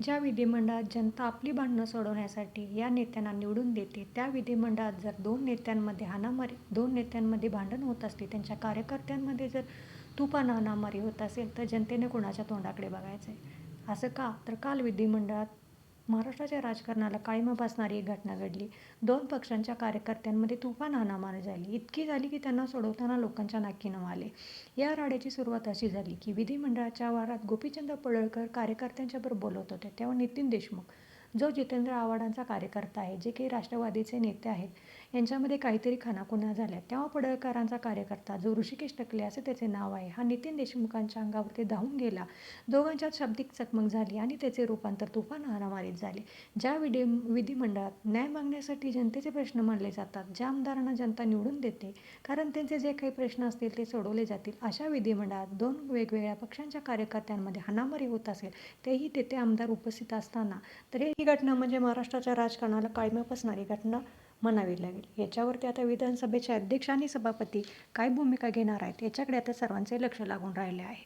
ज्या विधिमंडळात जनता आपली भांडणं सोडवण्यासाठी या नेत्यांना निवडून देते त्या विधिमंडळात जर दोन नेत्यांमध्ये हाणामारी दोन नेत्यांमध्ये भांडण होत असते त्यांच्या कार्यकर्त्यांमध्ये जर तुफान हाणामारी होत असेल तर जनतेने कोणाच्या तोंडाकडे बघायचं आहे असं का? तर काल विधिमंडळात महाराष्ट्राच्या राजकारणाला कायम बसणारी एक घटना घडली. दोन पक्षांच्या कार्यकर्त्यांमध्ये तुफान हाणामारी झाली. इतकी झाली की त्यांना सोडवताना लोकांच्या नाकी नऊ आले या राड्याची सुरुवात अशी झाली की विधिमंडळाच्या वारात गोपीचंद पडळकर कार्यकर्त्यांच्याबरोबर बोलत होते. तेव्हा नितीन देशमुख जो जितेंद्र आव्हाडांचा कार्यकर्ता आहे जे काही राष्ट्रवादीचे नेते आहेत यांच्यामध्ये काहीतरी खानाखुना झाल्या. तेव्हा पडळकरांचा कार्यकर्ता जो ऋषिकेश टकले असे त्याचे नाव आहे हा नितीन देशमुखांच्या अंगावरती धावून गेला. दोघांच्यात शाब्दिक चकमक झाली आणि त्याचे रूपांतर तुफान हारामारीत झाले. ज्या विधी विधिमंडळात न्याय मागण्यासाठी जनतेचे प्रश्न मानले जातात ज्या आमदारांना जनता निवडून देते कारण त्यांचे जे काही प्रश्न असतील ते सोडवले जातील अशा विधिमंडळात दोन वेगवेगळ्या पक्षांच्या कार्यकर्त्यांमध्ये हाणामारी होत असेल तेही तेथे आमदार उपस्थित असताना. तर ही घटना म्हणजे महाराष्ट्राच्या राजकारणाला काळीमा पसणारी घटना म्हणावी लागेल. याच्यावरती आता विधानसभेचे अध्यक्ष आणि सभापती काय भूमिका घेणार आहेत? याच्याकडे आता सर्वांचे लक्ष लागून राहिले आहे.